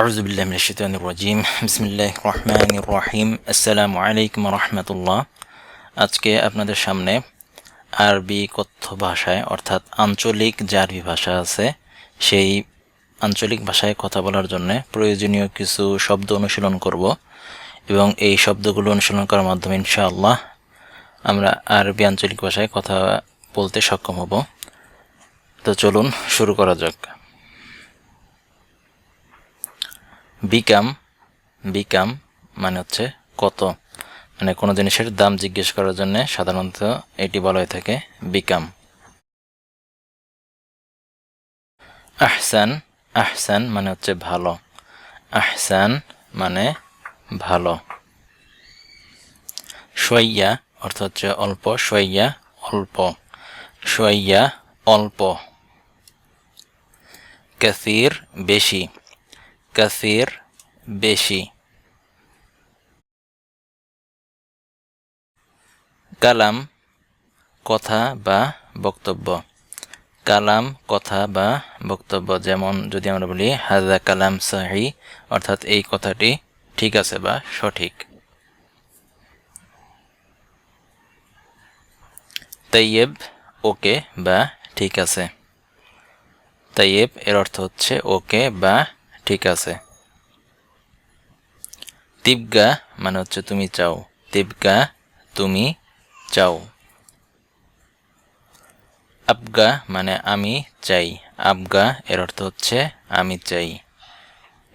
আউজুবিল্লাহ মিনশিতানির রাজিম বিসমিল্লাহ রহমানির রহিম আসসালামু আলাইকুম রহমতুল্লাহ আজকে আপনাদের সামনে আরবি কথ্য ভাষায় অর্থাৎ আঞ্চলিক যে ভাষা আছে। সেই আঞ্চলিক ভাষায় কথা বলার জন্য প্রয়োজনীয় কিছু শব্দ অনুশীলন করব। এবং এই শব্দগুলো অনুশীলন করার মাধ্যমে ইনশাআল্লাহ আমরা আরবি আঞ্চলিক ভাষায় কথা বলতে সক্ষম হব। তো চলুন, শুরু করা যাক। বিকাম বিকাম মানে হচ্ছে কত? মানে কোনো জিনিসের দাম জিজ্ঞেস করার জন্য সাধারণত এটি বলা হয়ে থাকে বিকাম আহসান আহসান মানে হচ্ছে ভালো। আহসান মানে ভালো। সইয়া অর্থ হচ্ছে অল্প সইয়া অল্প। সইয়া অল্প। কাসির বেশি। কাসির বেশি। কালাম, কথা বা বক্তব্য। কালাম, কথা বা বক্তব্য, যেমন যদি আমরা বলি হাজা কালাম সাহি অর্থাৎ এই কথাটি ঠিক আছে বা সঠিক। তাইয়েব, ওকে বা ঠিক আছে। তাইয়েব এর অর্থ হচ্ছে ওকে বা ঠিক আছে। তিবগা মানে হচ্ছে তুমি চাও। তিবগা তুমি চাও। আবগা মানে আমি চাই। আবগা এর অর্থ হচ্ছে আমি চাই।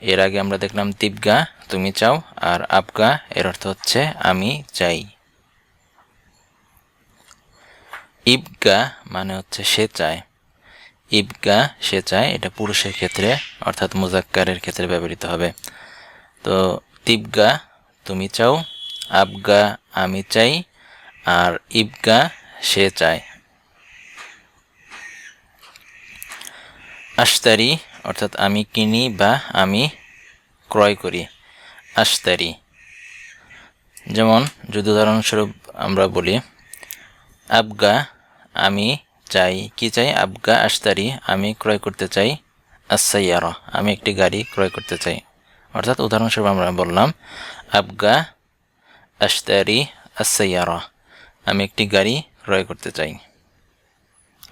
এর আগে আমরা দেখলাম তিবগা তুমি চাও আর আবগা এর অর্থ হচ্ছে আমি চাই। ইবগা মানে হচ্ছে সে চায়। ইবগা, সে চায় এটা পুরুষের ক্ষেত্রে, অর্থাৎ মুজাক্কারের ক্ষেত্রে ব্যবহৃত হবে। তো তিবগা, তুমি চাও, আবগা, আমি চাই, আর ইবগা, সে চায়। আশতারি, অর্থাৎ আমি কিনি বা আমি ক্রয় করি। আশতারি। যেমন যদি উদাহরণস্বরূপ আমরা বলি, আবগা, আমি চাই, কি চাই? আবগা আশতারি, আমি ক্রয় করতে চাই। আসাইয়ার আমি একটি গাড়ি ক্রয় করতে চাই। অর্থাৎ উদাহরণস্বরূপ আমরা বললাম, আবগা আশতারি আসাইয়ার আমি একটি গাড়ি ক্রয় করতে চাই।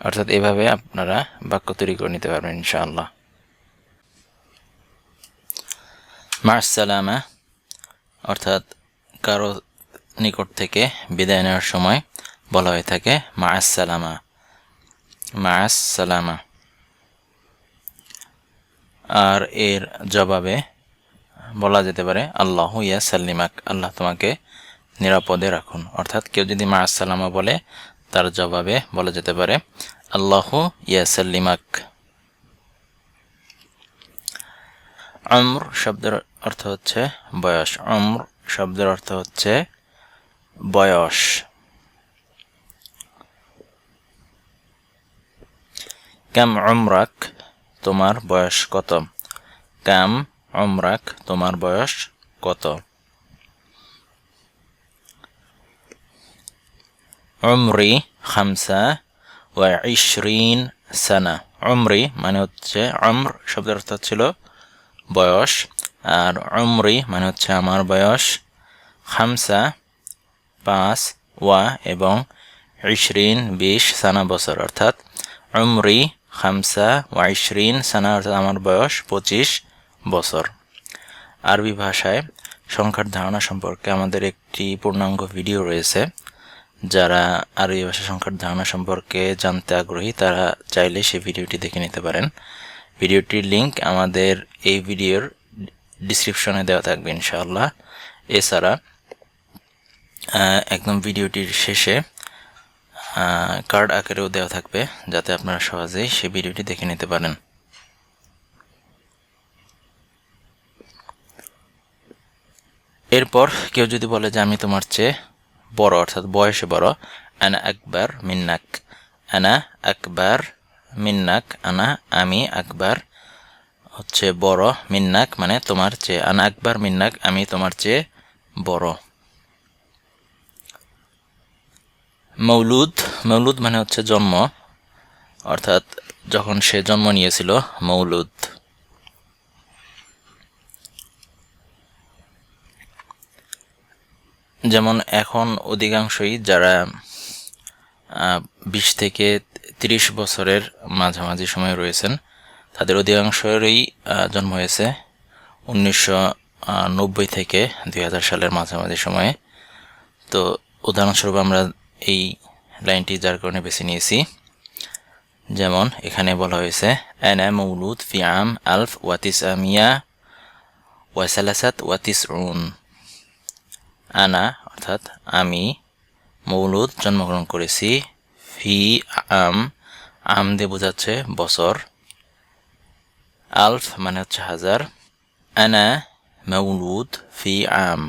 অর্থাৎ এভাবে আপনারা বাক্য তৈরি করে নিতে পারবেন, ইনশাআল্লাহ। মার্সালামা অর্থাৎ কারও নিকট থেকে বিদায় নেওয়ার সময় বলা হয়ে থাকে মায়াসালামা মায়াসালামা আর এর জবাবে বলা যেতে পারে, আল্লাহ ইয়া সাল্লিমাক, আল্লাহ তোমাকে নিরাপদে রাখুন। অর্থাৎ কেউ যদি মায়াসালামা বলে, তার জবাবে বলা যেতে পারে, আল্লাহ ইয়া সাল্লিমাক। অম্র শব্দের অর্থ হচ্ছে বয়স। অম্র শব্দের অর্থ হচ্ছে বয়স। কাম অমরাক তোমার বয়স কত? কাম অমরাক তোমার বয়স কত? অমরি খামসা ইশরিন সানা। অমরি মানে হচ্ছে অমর শব্দের অর্থ ছিল বয়স। আর অমরি মানে হচ্ছে আমার বয়স। খামসা পাঁচ ওয়া এবং ইশরিন বিশ সানা বছর। অর্থাৎ অমরি খামসা ওয়াইশরিন সানা অর্থাৎ আমার বয়স পঁচিশ বছর। আরবি ভাষায় সংখ্যার ধারণা সম্পর্কে আমাদের একটি পূর্ণাঙ্গ ভিডিও রয়েছে। যারা আরবি ভাষা সংখ্যার ধারণা সম্পর্কে জানতে আগ্রহী, তারা চাইলে সেই ভিডিওটি দেখে নিতে পারেন। ভিডিওটির লিংক আমাদের এই ভিডিওর ডিসক্রিপশনে দেওয়া থাকবে ইনশাআল্লাহ। এছাড়া একদম ভিডিওটির শেষে কার্ড আকারেও দেওয়া থাকবে যাতে আপনারা সহজেই সেই ভিডিওটি দেখে নিতে পারেন। এরপর কেউ যদি বলে যে আমি তোমার চেয়ে বড়, অর্থাৎ বয়সে বড়, আনা আকবর মিন্নাক, আনা আকবর মিন্নাক, আনা আমি আকবর হচ্ছে বড়, মিন্নাক মানে তোমার চেয়ে, আনা আকবর মিন্নাক, আমি তোমার চেয়ে বড়। মৌলুদ মৌলুদ মানে হচ্ছে জন্ম, অর্থাৎ যখন সে জন্ম নিয়েছিল, মৌলুদ। যেমন এখন অধিকাংশই যারা বিশ থেকে ৩০ বছরের মাঝামাঝি সময় রয়েছেন, তাদের অধিকাংশেরই জন্ম হয়েছে উনিশশো নব্বই থেকে দুই হাজার সালের মাঝামাঝি সময়ে। তো উদাহরণস্বরূপ আমরা এই লাইনটি যার কারণে বেছে নিয়েছি। যেমন এখানে বলা হয়েছে অ্যানা মৌলুদ ফি আম আলফ ওয়াতিস আমিয়া ওয়াসালাসাত ওয়াতিস উন আনা অর্থাৎ আমি মৌলুদ জন্মগ্রহণ করেছি ফি আম আম দিয়ে বোঝাচ্ছে বছর। আলফ মানে হচ্ছে হাজার। আনা মৌলুদ ফি আম,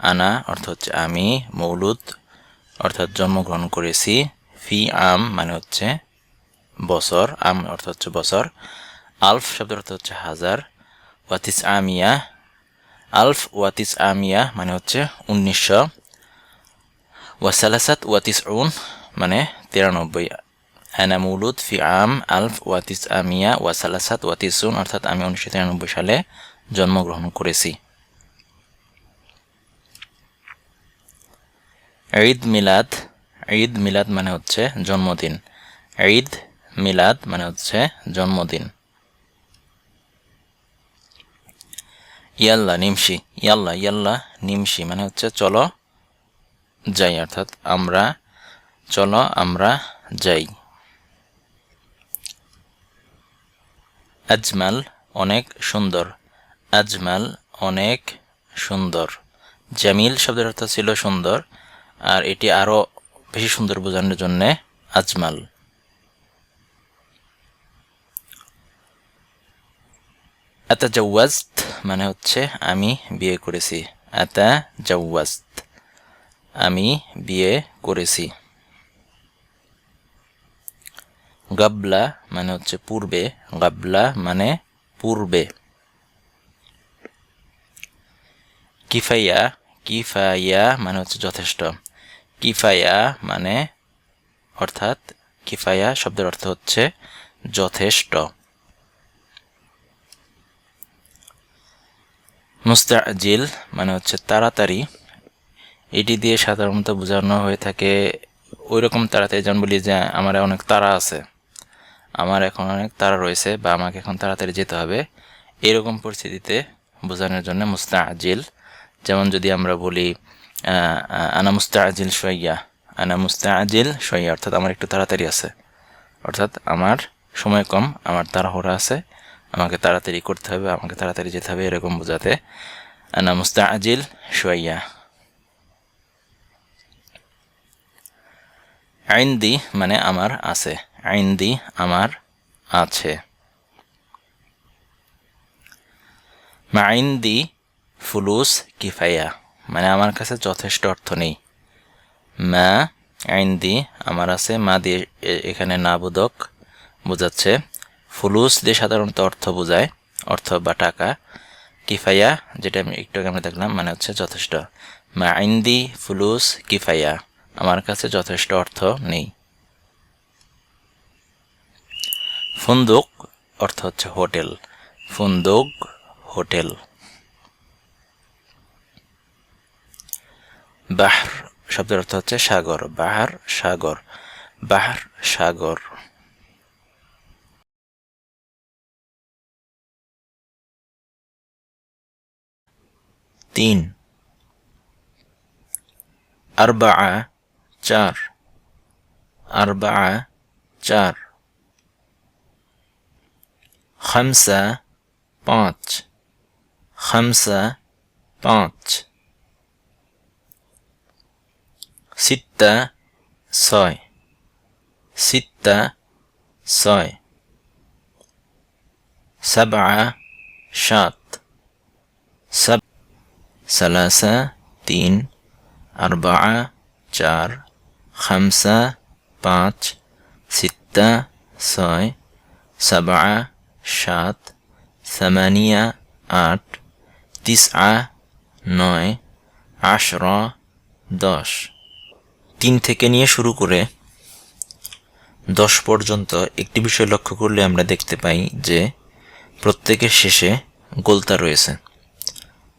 আনা অর্থ হচ্ছে আমি, মৌলুদ অর্থাৎ জন্মগ্রহণ করেছি, ফি, আম মানে হচ্ছে বছর, আম অর্থ হচ্ছে বছর। আলফ শব্দের অর্থ হচ্ছে হাজার। ওয়াতিস আমিয়া আলফ ওয়াতিস আমিয়া মানে হচ্ছে উনিশশো। ওয়াসালাসাত ওয়াতিস উন মানে তিরানব্বই। আনা মৌলুদ ফি আম, আলফ ওয়াতিস আমিয়া ওয়াসালাসাত ওয়াতিসুন অর্থাৎ আমি উনিশশো তিরানব্বই সালে জন্মগ্রহণ করেছি। ঈদ মিলাদ ঈদ মিলাদ মানে হচ্ছে জন্মদিন। ঈদ মিলাদ মানে হচ্ছে জন্মদিন। ইয়াল্লা, নিমশি। ইয়াল্লা ইয়াল্লা, নিমশি মানে হচ্ছে চলো যাই, অর্থাৎ আমরা, চলো আমরা যাই। আজমাল অনেক সুন্দর। আজমাল অনেক সুন্দর। জামিল শব্দের অর্থ ছিল সুন্দর। আর এটি আরও বেশি সুন্দর বোঝানোর জন্য আজমাল। আতা জাওয়াজত মানে হচ্ছে আমি বিয়ে করেছি। আতা জাওয়াজত আমি বিয়ে করেছি। গাবলা মানে হচ্ছে পূর্বে। গাবলা মানে পূর্বে। কিফাইয়া কিফাইয়া মানে হচ্ছে যথেষ্ট। কিফায়া মানে অর্থাৎ কিফায়া শব্দের অর্থ হচ্ছে যথেষ্ট। মুস্তাজিল মানে হচ্ছে তাড়াতাড়ি। এটি দিয়ে সাধারণত বোঝানো হয়ে থাকে ওই রকম তাড়াতাড়ি, যেমন বলি যে আমার অনেক তাড়া আছে, আমার এখন অনেক তাড়া রয়েছে বা আমাকে এখন তাড়াতাড়ি যেতে হবে, এরকম পরিস্থিতিতে বোঝানোর জন্য মুস্তাজিল। যেমন যদি আমরা বলি আনা মুস্তাজিল সইয়া আনা মুস্তাজিল সইয়া অর্থাৎ আমার একটু তাড়াতাড়ি আছে। অর্থাৎ আমার সময় কম, আমার তাড়াহুড়া আছে, আমাকে তাড়াতাড়ি করতে হবে, আমাকে তাড়াতাড়ি যেতে হবে, এরকম বোঝাতে। আনা মুস্তাজিল সইয়া আইনদি মানে আমার আছে। আইনদি আমার আছে। মাইন্দি ফুলুস কিফায়া। মানে আমার কাছে যথেষ্ট অর্থ নেই। মা, আইনদি, আমার আছে, মা দিয়ে এখানে না বোধক বোঝাচ্ছে। ফুলুস দিয়ে সাধারণত অর্থ বোঝায়, অর্থ বা টাকা। কিফায়া যেটা আমি একটু আগে আমরা দেখলাম মানে হচ্ছে যথেষ্ট। মা, আইন্দি, ফুলুস কিফায়া আমার কাছে যথেষ্ট অর্থ নেই। ফুন্দুক, অর্থ হচ্ছে হোটেল। ফুন্দুক, হোটেল। বাহার শব্দের অর্থ হচ্ছে সাগর বাহার সাগর বাহার সাগর তিন আরবা চার আরবা চার খামসা পাঁচ খামসা পাঁচ সিত্তা ছয়। সিত্তা ছয়। সাবা সাত। সাব সালাসা, তিন। আরবা চার। খামসা পাঁচ। সিত্তা ছয়। সাবা সাত। সামানিয়া আট। তিসআ নয়। আশরা দশ। তিন থেকে নিয়ে শুরু করে দশ পর্যন্ত একটি বিষয় লক্ষ্য করলে আমরা দেখতে পাই যে প্রত্যেকের শেষে গোলতা রয়েছে।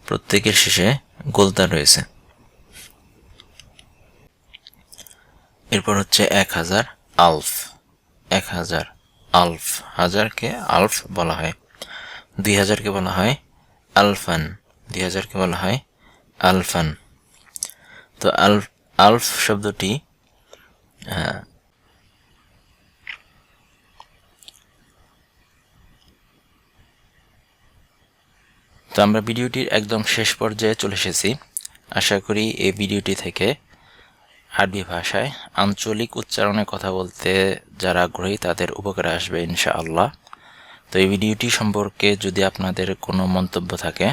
প্রত্যেকের শেষে গোলতা রয়েছে। এরপর হচ্ছে এক হাজার আলফ। এক হাজার আলফ। হাজারকে আলফ বলা হয়। দুই হাজারকে বলা হয় আলফান। দুই হাজারকে বলা হয় আলফান। তো আলফ আলফ শব্দটি তো আমরা ভিডিওটির একদম শেষ পর্যায়ে চলে এসেছি। আশা করি এই ভিডিওটি থেকে আরবি ভাষায় আঞ্চলিক উচ্চারণে কথা বলতে যারা আগ্রহী, তাদের উপকারে আসবে ইনশাআল্লাহ। তো এই ভিডিওটি সম্পর্কে যদি আপনাদের কোনো মন্তব্য থাকে,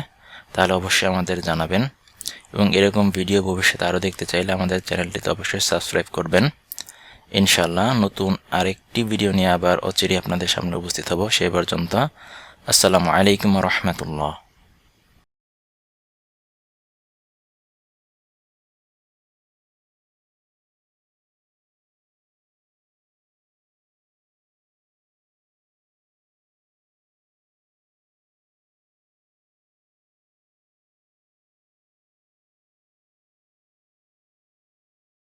তাহলে অবশ্যই আমাদের জানাবেন। এবং এরকম ভিডিও ভবিষ্যতে আরও দেখতে চাইলে আমাদের চ্যানেলটিতে অবশ্যই সাবস্ক্রাইব করবেন। ইনশাল্লাহ নতুন আরেকটি ভিডিও নিয়ে আবার অচিরে আপনাদের সামনে উপস্থিত হব। সে পর্যন্ত আসসালামু আলাইকুম রহমতুল্লাহ।